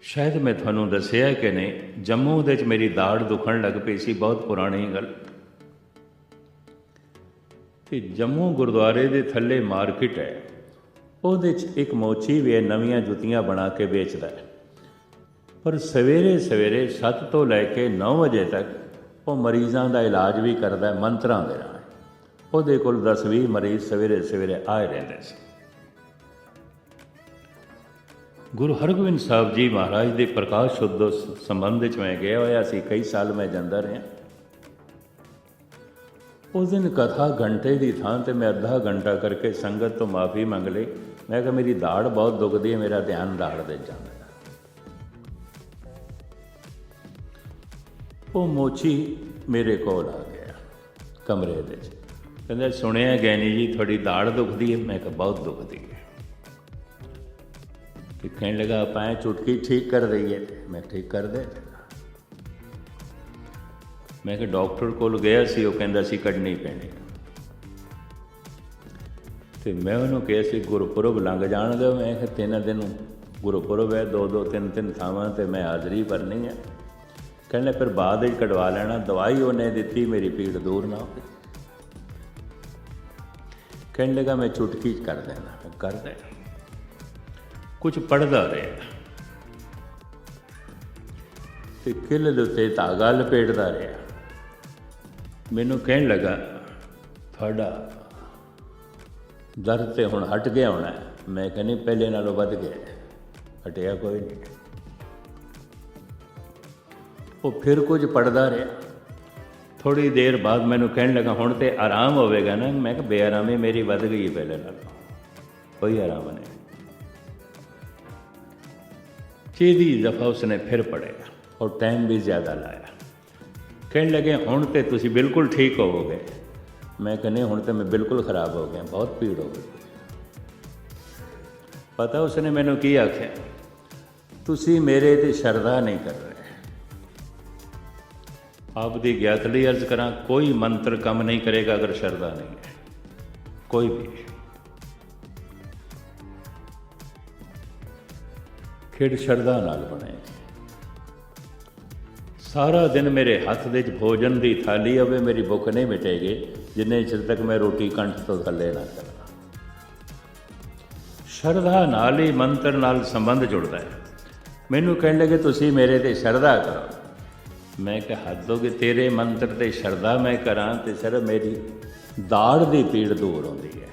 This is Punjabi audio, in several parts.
ਸ਼ਾਇਦ ਮੈਂ ਤੁਹਾਨੂੰ ਦੱਸਿਆ ਕਿ ਨਹੀਂ, ਜੰਮੂ ਦੇ ਵਿੱਚ ਮੇਰੀ ਦਾੜ ਦੁਖਣ ਲੱਗ ਪਈ ਸੀ, ਬਹੁਤ ਪੁਰਾਣੀ ਗੱਲ। ਤੇ ਜੰਮੂ ਗੁਰਦੁਆਰੇ ਦੇ ਥੱਲੇ ਮਾਰਕੀਟ ਹੈ। ਉਹਦੇ 'ਚ ਇੱਕ ਮੋਚੀ ਵੀ ਹੈ ਨਵੀਆਂ ਜੁੱਤੀਆਂ ਬਣਾ ਕੇ ਵੇਚਦਾ ਹੈ। ਪਰ ਸਵੇਰੇ ਸਵੇਰੇ 7 ਤੋਂ ਲੈ ਕੇ 9 ਵਜੇ ਤੱਕ ਉਹ ਮਰੀਜ਼ਾਂ ਦਾ ਇਲਾਜ ਵੀ ਕਰਦਾ ਹੈ ਮੰਤਰਾਂ ਦੇ ਨਾਲ। ਉਹਦੇ ਕੋਲ 10-20 ਮਰੀਜ਼ ਸਵੇਰੇ ਸਵੇਰੇ ਆਏ ਰਹਿੰਦੇ ਸੀ। ਗੁਰੂ ਹਰਗੋਬਿੰਦ ਸਾਹਿਬ ਜੀ ਮਹਾਰਾਜ ਦੇ ਪ੍ਰਕਾਸ਼ ਉਦਵ ਸੰਬੰਧ ਵਿੱਚ ਮੈਂ ਗਿਆ ਹੋਇਆ ਸੀ, ਕਈ ਸਾਲ ਮੈਂ ਜਾਂਦਾ ਰਿਹਾ। ਉਸ ਦਿਨ ਕਥਾ ਘੰਟੇ ਦੀ ਥਾਂ ਤੇ ਮੈਂ ਅੱਧਾ ਘੰਟਾ ਕਰਕੇ ਸੰਗਤ ਤੋਂ ਮਾਫੀ ਮੰਗ ਲਈ। ਮੈਂ ਕਿਹਾ, ਮੇਰੀ ਦਾੜ ਬਹੁਤ ਦੁਖਦੀ ਹੈ, ਮੇਰਾ ਧਿਆਨ ਦਾੜ ਦੇ ਜਾਂਦਾ ਉਹ ਮੋਚੀ ਮੇਰੇ ਕੋਲ ਆ ਗਿਆ, ਕਮਰੇ ਦੇ ਵਿੱਚ। ਕਹਿੰਦਾ, ਸੁਣਿਆ ਗੈਨੀ ਜੀ, ਤੁਹਾਡੀ ਦਾੜ ਦੁਖਦੀ ਹੈ? ਮੈਂ ਕਿਹਾ, ਬਹੁਤ ਦੁਖਦੀ ਹੈ ਕਿ ਕਹਿਣ ਲਗਾ, ਆਪਾਂ ਇਹ ਚੁਟਕੀ ਠੀਕ ਕਰ ਦਈਏ। ਮੈਂ ਠੀਕ ਕਰ ਦੇ ਮੈਂ ਕਿ ਡਾਕਟਰ ਕੋਲ ਗਿਆ ਸੀ, ਉਹ ਕਹਿੰਦਾ ਸੀ ਕੱਢਣੀ ਪੈਣੀ। ਤੇ ਮੈਂ ਉਹਨੂੰ ਕਿਹਾ ਸੀ, ਗੁਰਪੁਰਬ ਲੰਘ ਜਾਣਗੇ ਮੈਂ ਕਿ ਤਿੰਨ ਦਿਨ ਗੁਰਪੁਰਬ ਹੈ, ਦੋ ਦੋ ਤਿੰਨ ਤਿੰਨ ਥਾਵਾਂ ਤੇ ਮੈਂ ਹਾਜ਼ਰੀ ਭਰਨੀ ਹੈ। ਕਹਿੰਦੇ ਫਿਰ ਬਾਅਦ ਵਿੱਚ ਕਢਵਾ ਲੈਣਾ, ਦਵਾਈ ਉਹਨੇ ਦਿੱਤੀ, ਮੇਰੀ ਪੀੜ ਦੂਰ ਨਾ ਹੋਵੇ ਕਹਿਣ ਲੱਗਾ, ਮੈਂ ਚੁਟਕੀ 'ਚ ਕਰ ਦੇਣਾ। ਮੈਂ ਕਰ ਦੇਣਾ। ਕੁਝ ਪੜਦਾ ਰਿਹਾ। ਤੇ ਕਿਲ ਦੇ ਉੱਤੇ ਧਾਗਾ ਲਪੇਟਦਾ ਰਿਹਾ। ਮੈਨੂੰ ਕਹਿਣ ਲੱਗਾ, ਤੁਹਾਡਾ ਦਰਦ ਤੇ ਹੁਣ ਹਟ ਗਿਆ ਹੋਣਾ ਮੈਂ ਕਹਿੰਨੀ ਪਹਿਲੇ ਨਾਲੋਂ ਵੱਧ ਗਿਆ ਹਟਿਆ ਕੋਈ ਨਹੀਂ। ਉਹ ਫਿਰ ਕੁਝ ਪੜਦਾ ਰਿਹਾ। ਥੋੜੀ ਦੇਰ ਬਾਅਦ ਮੈਨੂੰ ਕਹਿਣ ਲੱਗਾ, ਹੁਣ ਤੇ ਆਰਾਮ ਹੋਵੇਗਾ ਨਾ। ਮੈਂ ਕਿਹਾ, ਬੇਆਰਾਮੀ ਮੇਰੀ ਵੱਧ ਗਈ ਪਹਿਲੇ ਨਾਲੋਂ। ਕੋਈ ਆਰਾਮ ਨਹੀਂ। ਚੀਦੀ ਦਫਾ ਉਸਨੇ ਫਿਰ ਪੜਿਆ ਔਰ ਟਾਈਮ ਵੀ ਜ਼ਿਆਦਾ ਲਾਇਆ। ਕਹਿਣ ਲੱਗੇ, ਹੁਣ ਤੇ ਤੁਸੀਂ ਬਿਲਕੁਲ ਠੀਕ ਹੋਵੋਗੇ। ਮੈਂ ਕਹਿੰਨੇ ਹੁਣ ਤੇ ਮੈਂ ਬਿਲਕੁਲ ਖਰਾਬ ਹੋ ਗਿਆ, ਬਹੁਤ ਪੀੜ ਹੋ ਗਈ। ਪਤਾ ਉਸਨੇ ਮੈਨੂੰ ਕੀ ਆਖਿਆ? ਤੁਸੀਂ ਮੇਰੇ ਤੇ ਸ਼ਰਧਾ ਨਹੀਂ ਕਰ ਰਹੇ। ਆਪ ਦੀ ਗਿਆਤ ਲਈ ਅਰਜ਼ ਕਰਾਂ, ਕੋਈ ਮੰਤਰ ਕੰਮ ਨਹੀਂ ਕਰੇਗਾ ਅਗਰ ਸ਼ਰਧਾ ਨਹੀਂ ਹੈ। ਕੋਈ ਵੀ। ਖੇਡ ਸ਼ਰਧਾ ਨਾਲ ਬਣੇ। ਸਾਰਾ ਦਿਨ ਮੇਰੇ ਹੱਥ ਦੇ ਵਿੱਚ ਭੋਜਨ ਦੀ ਥਾਲੀ ਹੋਵੇ ਮੇਰੀ ਭੁੱਖ ਨਹੀਂ ਮਿਟੇਗੀ। ਜਿੰਨੇ ਚਿਰ ਤੱਕ ਮੈਂ ਰੋਟੀ ਕੰਠ ਤੋਂ ਥੱਲੇ ਨਾ ਕਰਾਂ ਸ਼ਰਧਾ ਨਾਲ ਹੀ ਮੰਤਰ ਨਾਲ ਸੰਬੰਧ ਜੁੜਦਾ ਹੈ। ਮੈਨੂੰ ਕਹਿਣ ਲੱਗੇ, ਤੁਸੀਂ ਮੇਰੇ ਤੇ ਸ਼ਰਧਾ ਕਰੋ। ਮੈਂ ਕਿਹਾ, ਹੱਦ ਹੋ ਤੇਰੇ ਮੰਤਰ ਤੇ ਸ਼ਰਧਾ ਮੈਂ ਕਰਾਂ ਤੇ ਸਿਰ ਮੇਰੀ ਦਾੜ ਦੀ ਪੀੜ ਦੂਰ ਹੁੰਦੀ ਹੈ।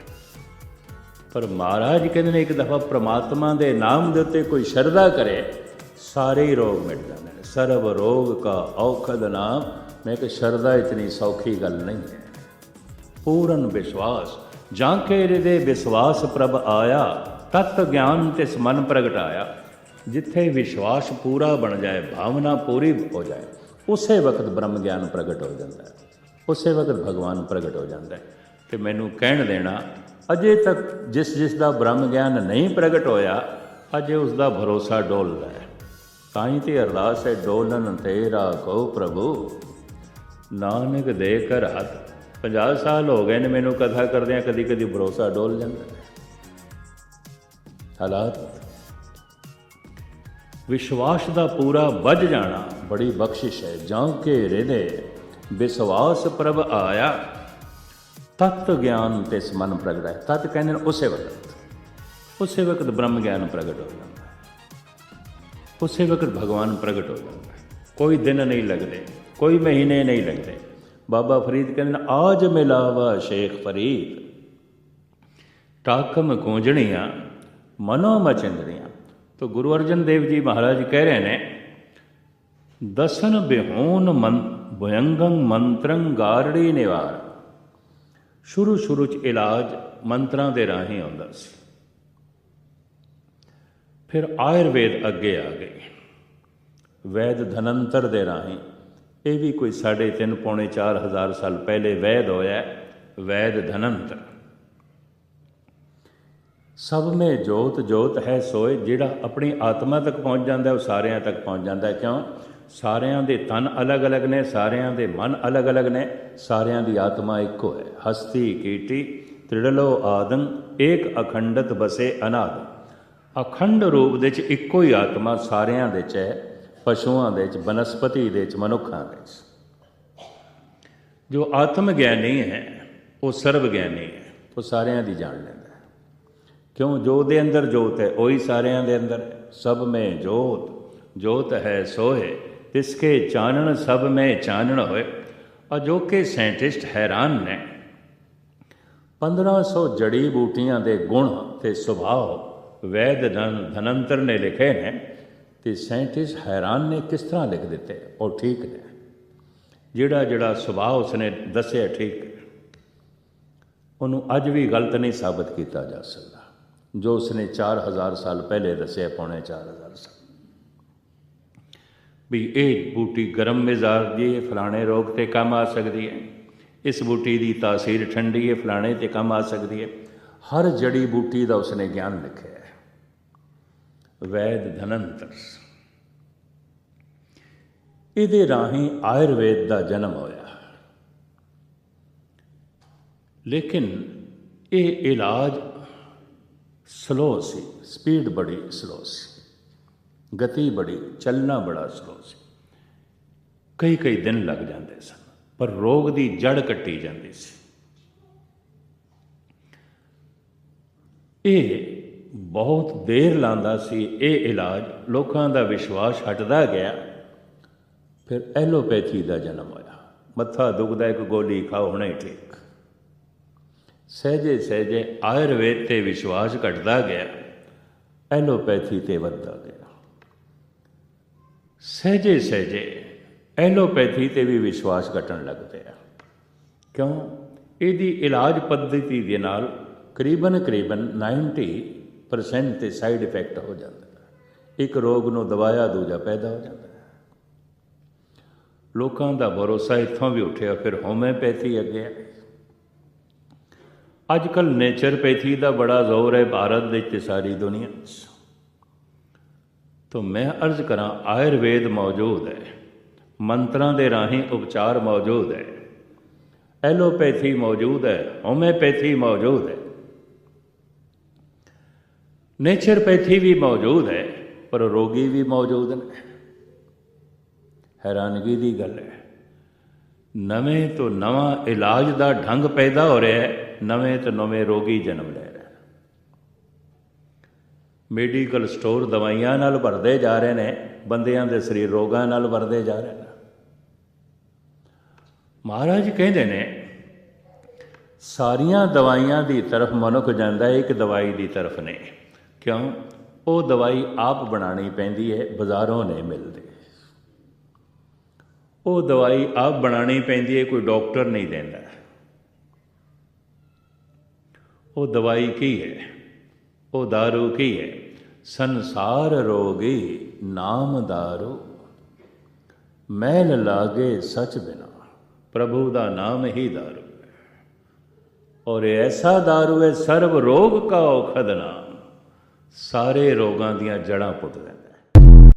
ਪਰ ਮਹਾਰਾਜ ਕਹਿੰਦੇ ਨੇ ਇੱਕ ਦਫਾ ਪ੍ਰਮਾਤਮਾ ਦੇ ਨਾਮ ਦੇ ਉੱਤੇ ਕੋਈ ਸ਼ਰਧਾ ਕਰੇ, ਸਾਰੇ ਹੀ ਰੋਗ ਮਿਟ ਜਾਂਦੇ ਨੇ। ਸਰਬ ਰੋਗ ਕਾ ਔਖਦ ਨਾਮ। ਮੈਂ ਕਿ ਸ਼ਰਧਾ ਇਤਨੀ ਸੌਖੀ ਗੱਲ ਨਹੀਂ ਹੈ। ਪੂਰਨ ਵਿਸ਼ਵਾਸ। ਜਾਂ ਕੇ ਹਿਰਦੇ ਵਿਸ਼ਵਾਸ ਪ੍ਰਭ ਆਇਆ, ਤਤ ਗਿਆਨ ਤਿਸ ਮਨ ਪ੍ਰਗਟਾਇਆ ਜਿੱਥੇ ਵਿਸ਼ਵਾਸ ਪੂਰਾ ਬਣ ਜਾਏ, ਭਾਵਨਾ ਪੂਰੀ ਹੋ ਜਾਏ, ਉਸੇ ਵਕਤ ਬ੍ਰਹਮ ਗਿਆਨ ਪ੍ਰਗਟ ਹੋ ਜਾਂਦਾ ਹੈ। ਉਸੇ ਵਕਤ ਭਗਵਾਨ ਪ੍ਰਗਟ ਹੋ ਜਾਂਦਾ ਹੈ। ਤੇ ਮੈਨੂੰ ਕਹਿਣ ਦੇਣਾ ਅਜੇ ਤੱਕ ਜਿਸ ਜਿਸ ਦਾ ਬ੍ਰਹਮ ਗਿਆਨ ਨਹੀਂ ਪ੍ਰਗਟ ਹੋਇਆ, ਅਜੇ ਉਸ ਦਾ ਭਰੋਸਾ ਡੋਲਦਾ ਹੈ ਤਾਂ ਹੀ ਤੇ ਅਰਦਾਸ ਹੈ, ਡੋਲਨ ਤੇਰਾ ਕੋ ਪ੍ਰਭੂ। ਨਾਨਕ ਦੇ ਕਰ ਹੱਥ। 50 ਸਾਲ ਹੋ ਗਏ ਨੇ ਮੈਨੂੰ ਕਥਾ ਕਰਦਿਆਂ ਕਦੀ ਕਦੀ ਭਰੋਸਾ ਡੋਲ ਜਾਂਦਾ ਹੈ। ਹਾਲਾਤ। ਵਿਸ਼ਵਾਸ ਦਾ ਪੂਰਾ ਵੱਜ ਜਾਣਾ, ਬੜੀ ਬਖਸ਼ਿਸ਼ ਹੈ। ਜਾਂ ਕੇ ਹਿਰਦੇ ਵਿਸ਼ਵਾਸ ਪ੍ਰਭ ਆਇਆ। ਤਤ ਗਿਆਨ ਤੇ ਮਨ ਪ੍ਰਗਟ ਹੈ। ਤਤ ਕਹਿੰਦੇ ਨੇ ਉਸੇ ਵਕਤ। ਉਸੇ ਵਕਤ ਬ੍ਰਹਮ ਗਿਆਨ ਪ੍ਰਗਟ ਹੋ ਜਾਂਦਾ ਹੈ। ਉਸੇ ਵਕਤ ਭਗਵਾਨ ਪ੍ਰਗਟ ਹੋ ਜਾਂਦਾ ਹੈ। ਕੋਈ ਦਿਨ ਨਹੀਂ ਲੱਗਦੇ, ਕੋਈ ਮਹੀਨੇ ਨਹੀਂ ਲੱਗਦੇ। ਬਾਬਾ ਫਰੀਦ ਕਹਿੰਦੇ ਨੇ, ਆਜ ਮਿਲਾਵਾ ਸ਼ੇਖ ਫਰੀਦ। ਟਾਕਮ ਗੂੰਜਣੀਆਂ, ਮਨੋ ਮਚੰਦਰੀਆਂ। ਤੋ ਗੁਰੂ ਅਰਜਨ ਦੇਵ ਜੀ ਮਹਾਰਾਜ ਕਹਿ ਰਹੇ ਨੇ, ਦਸਨ ਬਿਹੂਨ ਮਨ ਭਯੰਗੰ ਮੰਤਰੰ ਗਾਰੜੀ ਨਿਵਾਰ। ਸ਼ੁਰੂ ਸ਼ੁਰੂ ਚ ਇਲਾਜ ਮੰਤਰਾਂ ਦੇ ਰਾਹੀਂ ਆਉਂਦਾ ਸੀ। ਫਿਰ ਆਯੁਰਵੇਦ ਅੱਗੇ ਆ ਗਏ। ਵੈਦ ਧਨੰਤਰ ਦੇ ਰਾਹੀਂ ਇਹ ਵੀ ਕੋਈ 3.5 ਪੌਣੇ 4000 ਸਾਲ ਪਹਿਲੇ ਵੈਦ ਹੋਇਆ, ਵੈਦ ਧਨੰਤਰ। ਸਭ ਮੇ ਜੋਤ ਜੋਤ ਹੈ ਸੋਏ, ਜਿਹੜਾ ਆਪਣੀ ਆਤਮਾ ਤੱਕ ਪਹੁੰਚ ਜਾਂਦਾ ਹੈ ਉਹ ਸਾਰਿਆਂ ਤੱਕ ਪਹੁੰਚ ਜਾਂਦਾ। ਹੈ ਕਿਉਂ? ਸਾਰਿਆਂ ਦੇ ਤਨ ਅਲੱਗ-ਅਲੱਗ ਨੇ, ਸਾਰਿਆਂ ਦੇ ਮਨ ਅਲੱਗ-ਅਲੱਗ ਨੇ, ਸਾਰਿਆਂ ਦੀ ਆਤਮਾ ਇੱਕੋ ਹੈ। ਹਸਤੀ ਕੀਟੀ, ਤ੍ਰਿੜਲੋ ਆਦੰ, ਏਕ ਅਖੰਡਤ ਬਸੇ ਅਨਾਦ। ਅਖੰਡ ਰੂਪ ਦੇ ਚ ਇੱਕੋ ਹੀ ਆਤਮਾ ਸਾਰਿਆਂ ਦੇ ਚ ਹੈ, ਪਸ਼ੂਆਂ ਦੇ ਚ, ਬਨਸਪਤੀ ਦੇ ਚ, ਮਨੁੱਖਾਂ ਦੇ ਚ। ਜੋ ਆਤਮ ਗਿਆਨੀ ਹੈ, ਉਹ ਸਰਵ ਗਿਆਨੀ ਹੈ, ਉਹ ਸਾਰਿਆਂ ਦੀ ਜਾਣ ਲੈਂਦਾ ਹੈ। ਕਿਉਂ? ਜੋ ਦੇ ਅੰਦਰ ਜੋਤ ਹੈ, ਉਹੀ ਸਾਰਿਆਂ ਦੇ ਅੰਦਰ ਸਭ ਮੈਂ ਜੋਤ ਜੋਤ ਹੈ ਸੋਹੇ। ਸੋਏ ਤਿਸਕੇ ਚਾਨਣ ਸਭ ਮੈਂ ਚਾਨਣ ਹੋਏ। ਅਜੋਕੇ ਸਾਇੰਟਿਸਟ ਹੈਰਾਨ ਨੇ। 1500 ਜੜੀ ਬੂਟੀਆਂ ਦੇ ਗੁਣ ਤੇ ਸੁਭਾਅ ਵੈਦ ਧਨੰਤਰ ਨੇ ਲਿਖੇ ਨੇ ਤੇ ਸਾਇੰਟਿਸਟ ਹੈਰਾਨ ਨੇ ਕਿਸ ਤਰ੍ਹਾਂ ਲਿਖ ਦਿੱਤੇ, ਉਹ ਠੀਕ ਨੇ। ਜਿਹੜਾ ਜਿਹੜਾ ਸੁਭਾਅ ਉਸਨੇ ਦੱਸਿਆ ਠੀਕ। ਉਹਨੂੰ ਅੱਜ ਵੀ ਗਲਤ ਨਹੀਂ ਸਾਬਤ ਕੀਤਾ ਜਾ ਸਕਦਾ। ਜੋ ਉਸਨੇ 4000 ਸਾਲ ਪਹਿਲੇ ਦੱਸਿਆ, ਪੌਣੇ 4000 ਸਾਲ। ਵੀ ਇਹ ਬੂਟੀ ਗਰਮ ਮਿਜ਼ਾਜ ਦੀ ਹੈ, ਫਲਾਣੇ ਰੋਗ ਤੇ ਕੰਮ ਆ ਸਕਦੀ ਹੈ। ਇਸ ਬੂਟੀ ਦੀ ਤਾਸੀਰ ਠੰਡੀ ਹੈ, ਫਲਾਣੇ ਤੇ ਕੰਮ ਆ ਸਕਦੀ ਹੈ। ਹਰ ਜੜੀ ਬੂਟੀ ਦਾ ਉਸਨੇ ਗਿਆਨ ਲਿਖਿਆ ਹੈ। ਵੈਦ ਧਨੰਤਰ। ਇਹਦੇ ਰਾਹੀਂ ਆਯੁਰਵੇਦ ਦਾ ਜਨਮ ਹੋਇਆ। ਲੇਕਿਨ ਇਹ ਇਲਾਜ ਸਲੋ ਸੀ ਸਪੀਡ ਬੜੀ ਸਲੋ ਸੀ। ਗਤੀ ਬੜੀ, ਚੱਲਣਾ ਬੜਾ ਸਲੋ ਸੀ। ਕਈ ਕਈ ਦਿਨ ਲੱਗ ਜਾਂਦੇ ਸਨ, ਪਰ ਰੋਗ ਦੀ ਜੜ ਕੱਟੀ ਜਾਂਦੀ ਸੀ। ਇਹ ਬਹੁਤ ਦੇਰ ਲਾਂਦਾ ਸੀ, ਇਹ ਇਲਾਜ ਲੋਕਾਂ ਦਾ ਵਿਸ਼ਵਾਸ ਹਟਦਾ ਗਿਆ। ਫਿਰ ਐਲੋਪੈਥੀ ਦਾ ਜਨਮ ਹੋਇਆ। ਮੱਥਾ ਦੁਖਦਾ, ਇੱਕ ਗੋਲੀ ਖਾਓ, ਹੁਣੇ ਠੀਕ। ਸਹਜੇ ਸਹਜੇ ਆਯੁਰਵੇਦ ਤੇ ਵਿਸ਼ਵਾਸ ਘਟਦਾ ਗਿਆ। ਐਲੋਪੈਥੀ ਤੇ ਵੱਧਦਾ ਗਿਆ। ਸਹਿਜੇ ਸਹਿਜੇ ਐਲੋਪੈਥੀ ਤੇ ਵੀ ਵਿਸ਼ਵਾਸ ਘਟਣ ਲੱਗ ਪਿਆ। ਕਿਉਂ? ਇਹਦੀ ਇਲਾਜ ਪੱਧਤੀ ਦੇ ਨਾਲ ਕਰੀਬਨ ਕਰੀਬਨ 90% ਤੇ ਸਾਈਡ ਇਫੈਕਟ ਹੋ ਜਾਂਦਾ ਹੈ। ਇੱਕ ਰੋਗ ਨੂੰ ਦਵਾਇਆ ਦੂਜਾ ਪੈਦਾ ਹੋ ਜਾਂਦਾ ਹੈ। ਲੋਕਾਂ ਦਾ ਭਰੋਸਾ ਇੱਥੋਂ ਵੀ ਉੱਠਿਆ, ਫਿਰ ਹੋਮਿਓਪੈਥੀ ਅੱਗੇ ਆ ਅੱਜ ਕੱਲ ਨੇਚਰਪੈਥੀ ਦਾ ਬੜਾ ਜ਼ੋਰ ਹੈ, ਭਾਰਤ ਵਿੱਚ ਤੇ ਸਾਰੀ ਦੁਨੀਆ 'ਚ। ਤੋ ਮੈਂ ਅਰਜ਼ ਕਰਾਂ, ਆਯੁਰਵੇਦ ਮੌਜੂਦ ਹੈ। ਮੰਤਰਾਂ ਦੇ ਰਾਹੀਂ ਉਪਚਾਰ ਮੌਜੂਦ ਹੈ। ਐਲੋਪੈਥੀ ਮੌਜੂਦ ਹੈ, ਹੋਮਿਓਪੈਥੀ ਮੌਜੂਦ ਹੈ। ਨੇਚਰਪੈਥੀ ਵੀ ਮੌਜੂਦ ਹੈ, ਪਰ ਰੋਗੀ ਵੀ ਮੌਜੂਦ ਨੇ। ਹੈਰਾਨਗੀ ਦੀ ਗੱਲ ਹੈ। ਨਵੇਂ ਤੋਂ ਨਵਾਂ ਇਲਾਜ ਦਾ ਢੰਗ ਪੈਦਾ ਹੋ ਰਿਹਾ ਹੈ, ਨਵੇਂ ਤੋਂ ਨਵੇਂ ਰੋਗੀ ਜਨਮ ਲੈ ਮੈਡੀਕਲ ਸਟੋਰ ਦਵਾਈਆਂ ਨਾਲ ਭਰਦੇ ਜਾ ਰਹੇ ਨੇ, ਬੰਦਿਆਂ ਦੇ ਸਰੀਰ ਰੋਗਾਂ ਨਾਲ ਭਰਦੇ ਜਾ ਰਹੇ ਨੇ। ਮਹਾਰਾਜ ਕਹਿੰਦੇ ਨੇ, ਸਾਰੀਆਂ ਦਵਾਈਆਂ ਦੀ ਤਰਫ ਮਨੁੱਖ ਜਾਂਦਾ ਹੈ, ਇੱਕ ਦਵਾਈ ਦੀ ਤਰਫ ਨਹੀਂ ਕਿਉਂ? ਉਹ ਦਵਾਈ ਆਪ ਬਣਾਣੀ ਪੈਂਦੀ ਹੈ, ਬਾਜ਼ਾਰੋਂ ਨਹੀਂ ਮਿਲਦੀ। ਉਹ ਦਵਾਈ ਆਪ ਬਣਾਣੀ ਪੈਂਦੀ ਹੈ, ਕੋਈ ਡਾਕਟਰ ਨਹੀਂ ਦਿੰਦਾ। ਉਹ ਦਵਾਈ ਕੀ ਹੈ? ਉਹ दारू ਕੀ ਹੈ ਸੰਸਾਰ ਰੋਗੀ ਨਾਮ दारू ਮੈਲ ਲਾਗੇ ਸਚ ਬਿਨਾ ਪ੍ਰਭੂ ਦਾ ਨਾਮ ਹੀ दारू ਹੈ ਔਰ ਇਹ ਐਸਾ दारू ਹੈ ਸਰਬ ਰੋਗ ਕਾ ਔਖਦ ਨਾਮ ਸਾਰੇ ਰੋਗਾਂ ਦੀਆਂ ਜੜਾਂ ਪੁੱਟ ਦਿੰਦਾ